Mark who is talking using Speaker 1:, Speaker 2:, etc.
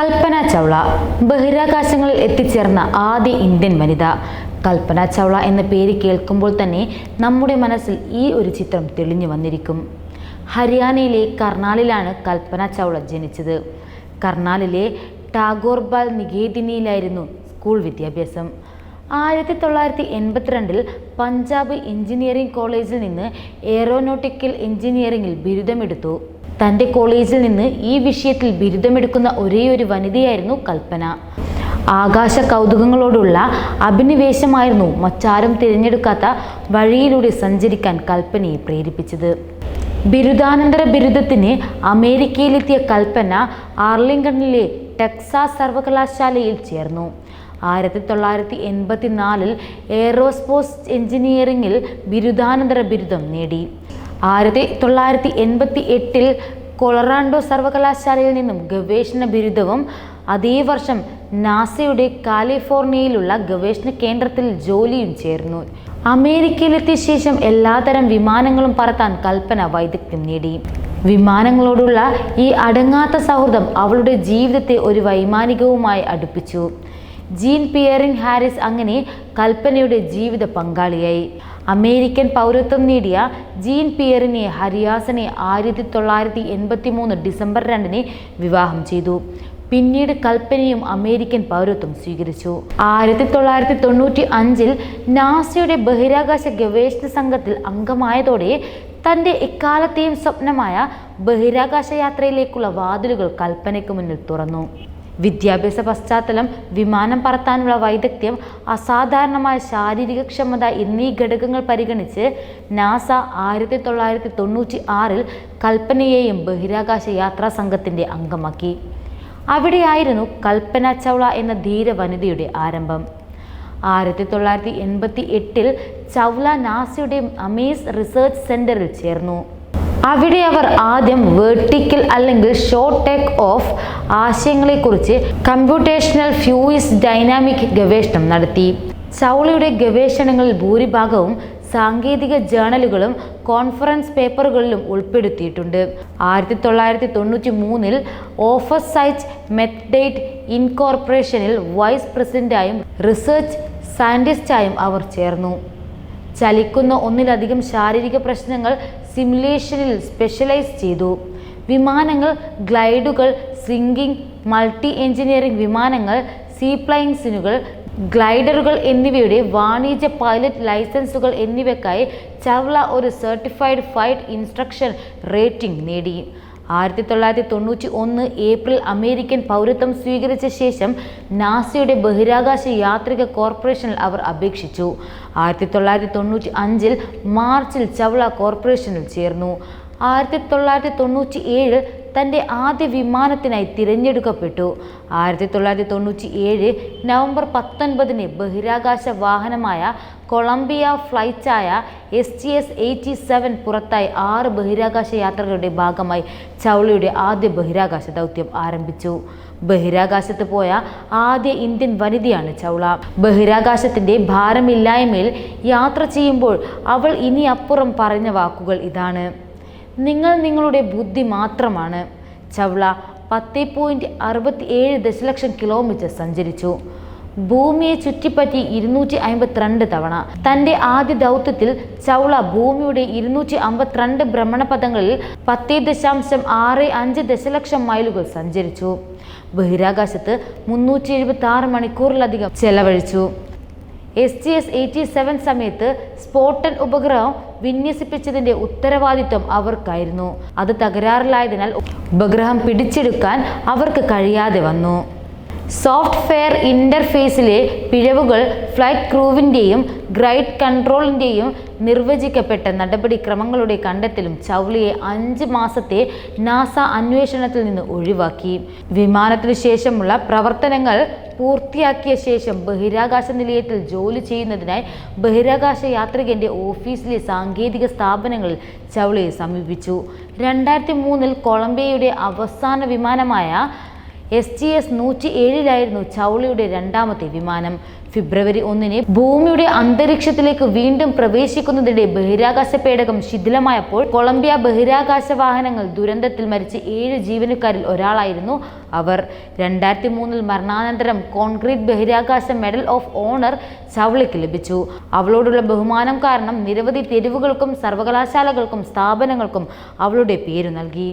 Speaker 1: കൽപ്പന ചൗള ബഹിരാകാശങ്ങളിൽ എത്തിച്ചേർന്ന ആദ്യ ഇന്ത്യൻ വനിത. കൽപ്പന ചൗള എന്ന പേര് കേൾക്കുമ്പോൾ തന്നെ നമ്മുടെ മനസ്സിൽ ഈ ഒരു ചിത്രം തെളിഞ്ഞു വന്നിരിക്കും. ഹരിയാനയിലെ കർണാലിലാണ് കൽപ്പന ചൗള ജനിച്ചത്. കർണാലിലെ ടാഗോർബാൽ നികേതിനിയിലായിരുന്നു സ്കൂൾ വിദ്യാഭ്യാസം. ആയിരത്തി തൊള്ളായിരത്തി എൺപത്തിരണ്ടിൽ പഞ്ചാബ് എഞ്ചിനീയറിംഗ് കോളേജിൽ നിന്ന് എയറോനോട്ടിക്കൽ എഞ്ചിനീയറിംഗിൽ ബിരുദമെടുത്തു. തന്റെ കോളേജിൽ നിന്ന് ഈ വിഷയത്തിൽ ബിരുദമെടുക്കുന്ന ഒരേയൊരു വനിതയായിരുന്നു കൽപ്പന. ആകാശ കൗതുകങ്ങളോടുള്ള അഭിനിവേശമായിരുന്നു മറ്റാരും തിരഞ്ഞെടുക്കാത്ത വഴിയിലൂടെ സഞ്ചരിക്കാൻ കൽപ്പനയെ പ്രേരിപ്പിച്ചത്. ബിരുദാനന്തര ബിരുദത്തിന് അമേരിക്കയിലെത്തിയ കൽപ്പന ആർലിംഗണിലെ ടെക്സാസ് സർവകലാശാലയിൽ ചേർന്നു. ആയിരത്തി തൊള്ളായിരത്തി എൺപത്തി നാലിൽ എയറോസ്പോസ് എഞ്ചിനീയറിംഗിൽ ബിരുദാനന്തര ബിരുദം നേടി. ആയിരത്തി തൊള്ളായിരത്തി എൺപത്തി എട്ടിൽ കൊളറാഡോ സർവകലാശാലയിൽ നിന്നും ഗവേഷണ ബിരുദവും അതേ വർഷം നാസയുടെ കാലിഫോർണിയയിലുള്ള ഗവേഷണ കേന്ദ്രത്തിൽ ജോലിയും ചേർന്നു. അമേരിക്കയിലെത്തിയ ശേഷം എല്ലാതരം വിമാനങ്ങളും പറത്താൻ കൽപ്പന വൈദഗ്ധ്യം നേടി. വിമാനങ്ങളോടുള്ള ഈ അടങ്ങാത്ത സൗഹൃദം അവളുടെ ജീവിതത്തെ ഒരു വൈമാനികവുമായി അടുപ്പിച്ചു. ജീൻ പിയറിൻ ഹാരിസ് അങ്ങനെ കൽപ്പനയുടെ ജീവിത പങ്കാളിയായി. അമേരിക്കൻ പൗരത്വം നേടിയ ജീൻ പിയറിനെ ഹരിയാസനെ ആയിരത്തി തൊള്ളായിരത്തി എൺപത്തി മൂന്ന് ഡിസംബർ രണ്ടിന് വിവാഹം ചെയ്തു. പിന്നീട് കൽപ്പനയും അമേരിക്കൻ പൗരത്വം സ്വീകരിച്ചു. ആയിരത്തി തൊള്ളായിരത്തി തൊണ്ണൂറ്റി അഞ്ചിൽ നാസയുടെ ബഹിരാകാശ ഗവേഷണ സംഘത്തിൽ അംഗമായതോടെ തന്റെ എക്കാലത്തെയും സ്വപ്നമായ ബഹിരാകാശ യാത്രയിലേക്കുള്ള വാതിലുകൾ കൽപ്പനയ്ക്ക് മുന്നിൽ തുറന്നു. വിദ്യാഭ്യാസ പശ്ചാത്തലം വിമാനം പറത്താനുള്ള വൈദഗ്ധ്യം അസാധാരണമായ ശാരീരിക ക്ഷമത എന്നീ ഘടകങ്ങൾ പരിഗണിച്ച് നാസ ആയിരത്തി തൊള്ളായിരത്തി തൊണ്ണൂറ്റി ആറിൽ കൽപ്പനയെയും ബഹിരാകാശ യാത്രാ സംഘത്തിന്റെ അംഗമാക്കി. അവിടെയായിരുന്നു കൽപ്പന ചൗള എന്ന ധീര വനിതയുടെ ആരംഭം. ആയിരത്തി തൊള്ളായിരത്തി എൺപത്തി എട്ടിൽ ചൗല നാസയുടെ അമേസ് റിസർച്ച് സെന്ററിൽ ചേർന്നു. അവിടെ അവർ ആദ്യം വെർട്ടിക്കൽ അല്ലെങ്കിൽ ഷോർട്ട് ടേക്ക് ഓഫ് ആശയങ്ങളെക്കുറിച്ച് കമ്പ്യൂട്ടേഷണൽ ഫ്യൂയിസ് ഡൈനാമിക് ഗവേഷണം നടത്തി. ചൗളയുടെ ഗവേഷണങ്ങളിൽ ഭൂരിഭാഗവും സാങ്കേതിക ജേണലുകളും കോൺഫറൻസ് പേപ്പറുകളിലും ഉൾപ്പെടുത്തിയിട്ടുണ്ട്. ആയിരത്തി തൊള്ളായിരത്തി തൊണ്ണൂറ്റി മൂന്നിൽ ഓഫർസൈറ്റ് മെത്ഡേറ്റ് ഇൻകോർപ്പറേഷനിൽ വൈസ് പ്രസിഡന്റായും റിസർച്ച് സയന്റിസ്റ്റായും അവർ ചേർന്നു. ചലിക്കുന്ന ഒന്നിലധികം ശാരീരിക പ്രശ്നങ്ങൾ സിമുലേഷനിൽ സ്പെഷ്യലൈസ് ചെയ്തു. വിമാനങ്ങൾ ഗ്ലൈഡുകൾ സിങ്കിങ് മൾട്ടി എഞ്ചിനീയറിംഗ് വിമാനങ്ങൾ സീപ്ലൈൻസിനുകൾ ഗ്ലൈഡറുകൾ എന്നിവയുടെ വാണിജ്യ പൈലറ്റ് ലൈസൻസുകൾ എന്നിവയ്ക്കായി ചവ്ല ഒരു സർട്ടിഫൈഡ് ഫ്ലൈറ്റ് ഇൻസ്ട്രക്ഷൻ റേറ്റിംഗ് നേടി. ആയിരത്തി തൊള്ളായിരത്തി തൊണ്ണൂറ്റി ഒന്ന് ഏപ്രിൽ അമേരിക്കൻ പൗരത്വം സ്വീകരിച്ച ശേഷം നാസയുടെ ബഹിരാകാശ യാത്രിക കോർപ്പറേഷനിൽ അവർ അപേക്ഷിച്ചു. ആയിരത്തി തൊള്ളായിരത്തി തൊണ്ണൂറ്റി അഞ്ചിൽ മാർച്ചിൽ ചവള കോർപ്പറേഷനിൽ ചേർന്നു. ആയിരത്തി തൊള്ളായിരത്തി തൊണ്ണൂറ്റി ഏഴിൽ തന്റെ ആദ്യ വിമാനത്തിനായി തിരഞ്ഞെടുക്കപ്പെട്ടു. ആയിരത്തി തൊള്ളായിരത്തി തൊണ്ണൂറ്റി ഏഴ് നവംബർ പത്തൊൻപതിന് ബഹിരാകാശ വാഹനമായ Columbia ഫ്ലൈറ്റായ S T S eighty seven പുറത്തായി ആറ് ബഹിരാകാശ യാത്രകളുടെ ഭാഗമായി ചൗളയുടെ ആദ്യ ബഹിരാകാശ ദൗത്യം ആരംഭിച്ചു. ബഹിരാകാശത്ത് പോയ ആദ്യ ഇന്ത്യൻ വനിതയാണ് ചൗള. ബഹിരാകാശത്തിന്റെ ഭാരമില്ലായ്മയിൽ യാത്ര ചെയ്യുമ്പോൾ അവൾ ഇനി അപ്പുറം പറഞ്ഞ വാക്കുകൾ ഇതാണ്. നിങ്ങൾ നിങ്ങളുടെ ബുദ്ധി മാത്രമാണ്. ചവള പത്ത് പോയിന്റ് അറുപത്തി ഏഴ് ദശലക്ഷം കിലോമീറ്റർ സഞ്ചരിച്ചു. ഭൂമിയെ ചുറ്റിപ്പറ്റി ഇരുന്നൂറ്റി അമ്പത്തിരണ്ട് തവണ. തന്റെ ആദ്യ ദൗത്യത്തിൽ ചൗള ഭൂമിയുടെ ഇരുന്നൂറ്റി അമ്പത്തിരണ്ട് ഭ്രമണപഥങ്ങളിൽ പത്ത് ദശാംശം ആറ് അഞ്ച് ദശലക്ഷം മൈലുകൾ സഞ്ചരിച്ചു. ബഹിരാകാശത്ത് മുന്നൂറ്റി എഴുപത്തി ആറ് മണിക്കൂറിലധികം ചെലവഴിച്ചു. S G S eighty seven സമയത്ത് സ്പോട്ടൻ ഉപഗ്രഹം വിന്യസിപ്പിച്ചതിന്റെ ഉത്തരവാദിത്വം അവർക്കായിരുന്നു. അത് തകരാറിലായതിനാൽ ഉപഗ്രഹം പിടിച്ചെടുക്കാൻ അവർക്ക് കഴിയാതെ വന്നു. സോഫ്റ്റ്വെയർ ഇന്റർഫേസിലെ പിഴവുകൾ ഫ്ലൈറ്റ് ക്രൂവിന്റെയും ഗ്രൈഡ് കൺട്രോളിന്റെയും നിർവചിക്കപ്പെട്ട നടപടിക്രമങ്ങളുടെ കണ്ടെത്തലും ചൗളിയെ അഞ്ച് മാസത്തെ നാസ അന്വേഷണത്തിൽ നിന്ന് ഒഴിവാക്കി. വിമാനത്തിനു ശേഷമുള്ള പ്രവർത്തനങ്ങൾ പൂർത്തിയാക്കിയ ശേഷം ബഹിരാകാശ നിലയത്തിൽ ജോലി ചെയ്യുന്നതിനായി ബഹിരാകാശ യാത്രികന്റെ ഓഫീസിലെ സാങ്കേതിക സ്ഥാപനങ്ങളിൽ ചൗളയെ സമീപിച്ചു. രണ്ടായിരത്തി മൂന്നിൽ കൊളംബിയയുടെ അവസാന വിമാനമായ എസ് ജി എസ് നൂറ്റി ഏഴിലായിരുന്നു ചൗളയുടെ രണ്ടാമത്തെ വിമാനം. ഫെബ്രുവരി ഒന്നിന് ഭൂമിയുടെ അന്തരീക്ഷത്തിലേക്ക് വീണ്ടും പ്രവേശിക്കുന്നതിനിടെ ബഹിരാകാശ പേടകം ശിഥിലമായപ്പോൾ കൊളംബിയ ബഹിരാകാശ വാഹനങ്ങൾ ദുരന്തത്തിൽ മരിച്ച ഏഴ് ജീവനക്കാരിൽ ഒരാളായിരുന്നു അവർ. രണ്ടായിരത്തി മൂന്നിൽ മരണാനന്തരം കോൺക്രീറ്റ് ബഹിരാകാശ മെഡൽ ഓഫ് ഓണർ ചവളിക്ക് ലഭിച്ചു. അവളോടുള്ള ബഹുമാനം കാരണം നിരവധി തെരുവുകൾക്കും സർവകലാശാലകൾക്കും സ്ഥാപനങ്ങൾക്കും അവളുടെ പേര് നൽകി.